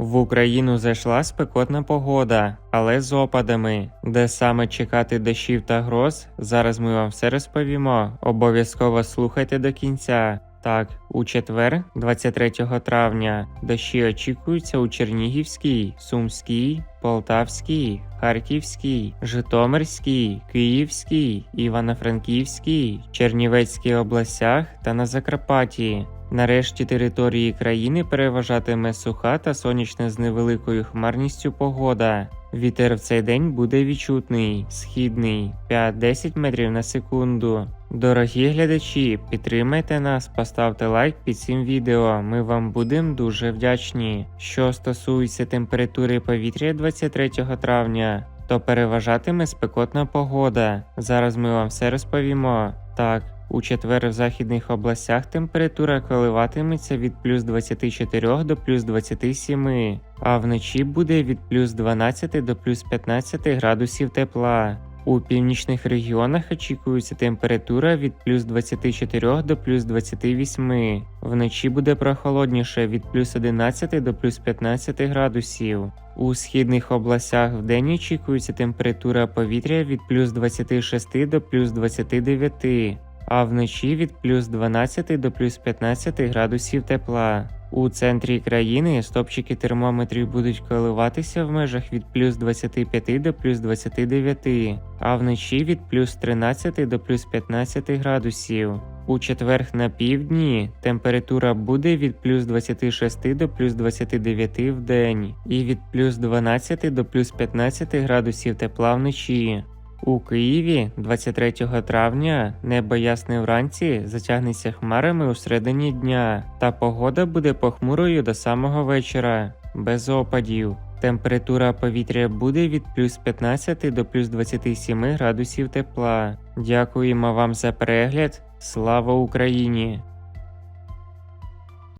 В Україну зайшла спекотна погода, але з опадами. Де саме чекати дощів та гроз, зараз ми вам все розповімо. Обов'язково слухайте до кінця. Так, у четвер, 23 травня, дощі очікуються у Чернігівській, Сумській, Полтавській, Харківській, Житомирській, Київській, Івано-Франківській, Чернівецькій областях та на Закарпатті. Нарешті території країни переважатиме суха та сонячна з невеликою хмарністю погода. Вітер в цей день буде відчутний, східний 5-10 метрів на секунду. Дорогі глядачі, підтримайте нас, поставте лайк під цим відео. Ми вам будемо дуже вдячні. Що стосується температури повітря 23 травня, то переважатиме спекотна погода. Зараз ми вам все розповімо. Так, у четвер в західних областях температура коливатиметься від плюс 24 до плюс 27, а вночі буде від плюс 12 до плюс 15 градусів тепла. У північних регіонах очікується температура від плюс 24 до плюс 28. Вночі буде прохолодніше від плюс 11 до плюс 15 градусів. У східних областях вдень очікується температура повітря від плюс 26 до плюс 29, а вночі від плюс 12 до плюс 15 градусів тепла. У центрі країни стопчики термометрів будуть коливатися в межах від плюс 25 до плюс 29, а вночі від плюс 13 до плюс 15 градусів. У четверг на півдні температура буде від плюс 26 до плюс 29 в день і від плюс 12 до плюс 15 градусів тепла вночі. У Києві 23 травня небо ясне вранці затягнеться хмарами у середині дня, та погода буде похмурою до самого вечора, без опадів. Температура повітря буде від плюс 15 до плюс 27 градусів тепла. Дякуємо вам за перегляд. Слава Україні!